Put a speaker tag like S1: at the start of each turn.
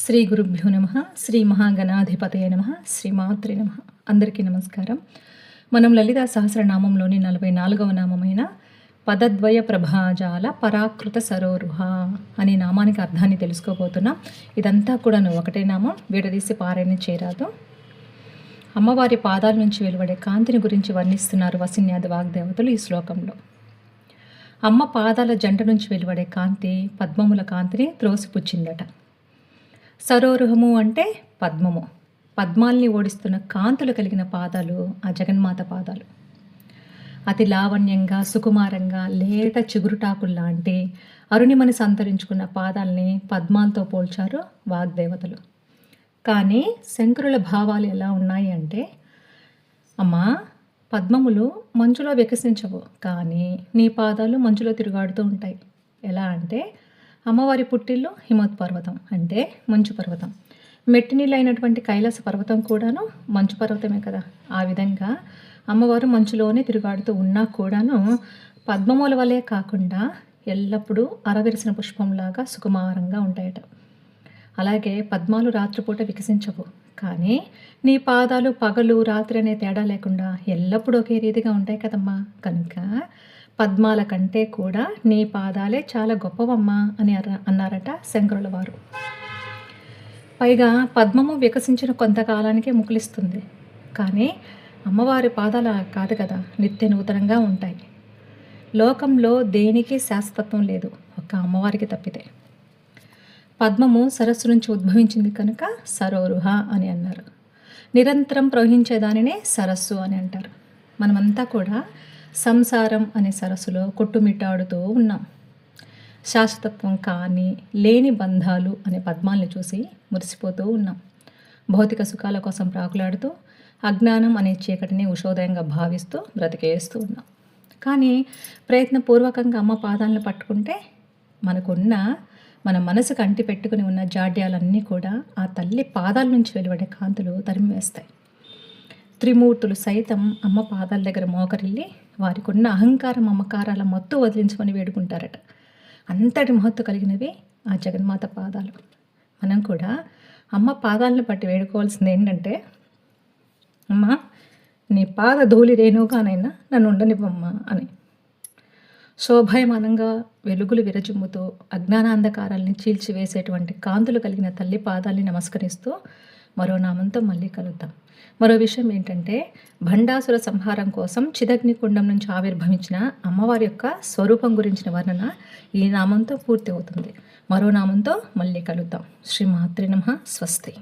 S1: శ్రీ గురుభ్యో నమ శ్రీ మహాగణాధిపతయ నమ శ్రీమాత్రి నమ. అందరికీ నమస్కారం. మనం లలితా సహస్రనామంలోని నలభై నాలుగవ నామమైన పదద్వయ ప్రభాజాల పరాకృత సరోరుహ అనే నామానికి అర్థాన్ని తెలుసుకోబోతున్నాం. ఇదంతా కూడా నువ్వు ఒకటే నామం విడదీసి పారాయణ చేరాదు అమ్మవారి పాదాల నుంచి వెలువడే కాంతిని గురించి వర్ణిస్తున్నారు వసిన్యాది వాగ్దేవతలు ఈ శ్లోకంలో. అమ్మ పాదాల జంట నుంచి వెలువడే కాంతి పద్మముల కాంతిని త్రోసిపుచ్చిందట. సరోరుహము అంటే పద్మము. పద్మాల్ని ఓడిస్తున్న కాంతులు కలిగిన పాదాలు ఆ జగన్మాత పాదాలు. అతి లావణ్యంగా సుకుమారంగా లేత చిగురుటాకుల్లాంటి అరుణిమని సంతరించుకున్న పాదాల్ని పద్మాలతో పోల్చారు వాగ్దేవతలు. కానీ శంకరుల భావాలు ఎలా ఉన్నాయి అంటే అమ్మా పద్మములు మంచులో వికసించవు కానీ నీ పాదాలు మంచులో తిరుగాడుతూ ఉంటాయి. ఎలా అంటే అమ్మవారి పుట్టిల్లు హిమత్ పర్వతం అంటే మంచు పర్వతం. మెట్టినీళ్ళైనటువంటి కైలాస పర్వతం కూడాను మంచు పర్వతమే కదా. ఆ విధంగా అమ్మవారు మంచులోనే తిరుగాడుతూ ఉన్నా కూడాను పద్మమూల వలె కాకుండా ఎల్లప్పుడూ అరవిరిసిన పుష్పంలాగా సుకుమారంగా ఉంటాయట. అలాగే పద్మాలు రాత్రిపూట వికసించవు. కానీ నీ పాదాలు పగలు రాత్రి అనే తేడా లేకుండా ఎల్లప్పుడూ ఒకే రీతిగా ఉంటాయి కదమ్మా. కనుక పద్మాల కంటే కూడా నీ పాదాలే చాలా గొప్పవమ్మా అని అన్నారట శంకరుల వారు. పైగా పద్మము వికసించిన కొంతకాలానికే ముకులిస్తుంది. కానీ అమ్మవారి పాదాల కాదు కదా నిత్య నూతనంగా ఉంటాయి. లోకంలో దేనికి శాశ్వతత్వం లేదు ఒక్క అమ్మవారికి తప్పితే. పద్మము సరస్సు నుంచి ఉద్భవించింది కనుక సరోరుహ అని అన్నారు. నిరంతరం ప్రవహించేదానినే సరస్సు అని అంటారు. మనమంతా కూడా సంసారం అనే సరస్సులో కొట్టుమిట్టాడుతూ ఉన్నాం. శాశ్వతత్వం కానీ లేని బంధాలు అనే పద్మాల్ని చూసి మురిసిపోతూ ఉన్నాం. భౌతిక సుఖాల కోసం ప్రాకులాడుతూ అజ్ఞానం అనే చీకటిని ఉషోదయంగా భావిస్తూ బ్రతికేస్తూ ఉన్నాం. కానీ ప్రయత్నపూర్వకంగా అమ్మ పాదాలను పట్టుకుంటే మనకున్న మన మనసుకు అంటి పెట్టుకుని ఉన్న జాడ్యాలన్నీ కూడా ఆ తల్లి పాదాల నుంచి వెలువడే కాంతులు తరిమివేస్తాయి. త్రిమూర్తులు సైతం అమ్మ పాదాల దగ్గర మోకరిల్లి వారికి ఉన్న అహంకారం అమ్మకారాల మొత్తం వదిలించమని వేడుకుంటారట. అంతటి మహత్తు కలిగినవి ఆ జగన్మాత పాదాలు. మనం కూడా అమ్మ పాదాలను బట్టి వేడుకోవాల్సింది ఏంటంటే అమ్మ నీ పాద ధూళి రేణుగానైనా నన్ను ఉండనివ్వమ్మా అని. శోభయమానంగా వెలుగులు విరజిమ్ముతూ అజ్ఞానాంధకారాలని చీల్చివేసేటువంటి కాంతులు కలిగిన తల్లి పాదాల్ని నమస్కరిస్తూ మరో నామంతో మళ్ళీ కలుద్దాం. మరో విషయం ఏంటంటే భండాసుర సంహారం కోసం చిదగ్నికుండం నుంచి ఆవిర్భవించిన అమ్మవారి యొక్క స్వరూపం గురించిన వర్ణన ఈ నామంతో పూర్తి అవుతుంది. మరో నామంతో మళ్ళీ కలుద్దాం. శ్రీ మాతృ నమ. స్వస్తి.